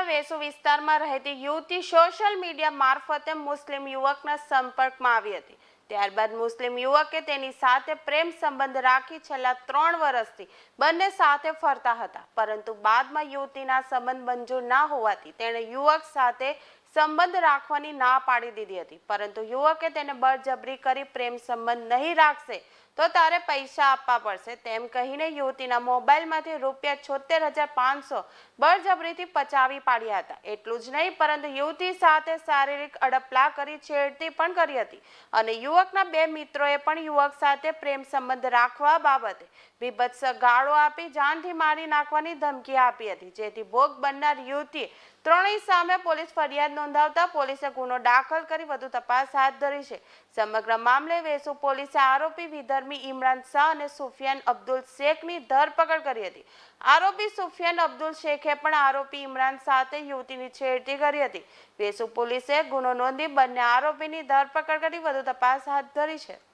વેસુ વિસ્તારમાં રહેતી યુવતી સોશિયલ મીડિયા મારફતે મુસ્લિમ યુવકના સંપર્કમાં આવી હતી. ત્યારબાદ મુસ્લિમ યુવકે તેની સાથે પ્રેમ સંબંધ રાખી છેલ્લા ત્રણ વર્ષથી બંને સાથે ફરતા હતા. પરંતુ બાદમાં યુવતીના સંબંધ મંજૂર ના હોવાથી તેણે યુવક સાથે સંબંધ રાખવાની ના પાડી દીધી હતી. પરંતુ યુવકે તેને બળજબરી કરી પ્રેમ સંબંધ નહીં રાખશે તો તારે પૈસા આપવા પડશે. તેમ કહીને યુવતીના મોબાઈલમાંથી રૂપિયા છોતેર હજાર પાંચસો બળજબરીથી પચાવી પાડ્યા હતા. એટલું જ નહીં, પરંતુ યુવતી સાથે શારીરિક અડપલા કરી છેડતી પણ કરી હતી. અને યુવકના બે મિત્રોએ પણ યુવક સાથે પ્રેમ સંબંધ રાખવા બાબતે બીભત્સ ગાળો આપી જાનથી મારી નાખવાની ધમકી આપી હતી. જેથી ભોગ બનનાર યુવતીએ ત્રણેય સામે પોલીસ ફરિયાદ નોંધાવતા પોલીસે ગુનો દાખલ કરી વધુ તપાસ હાથ ધરી છે. સમગ્ર મામલે વેસુ પોલીસે આરોપી વિધર્મી ઇમરાન શાહ અને સુફિયાન અબ્દુલ શેખની ધરપકડ કરી હતી. આરોપી સુફિયાન અબ્દુલ શેખે પણ આરોપી ઇમરાન સાથે યુવતીની છેડતી કરી હતી. વેસુ પોલીસે ગુનો નોંધી બંને આરોપીની ધરપકડ કરી વધુ તપાસ હાથ ધરી છે.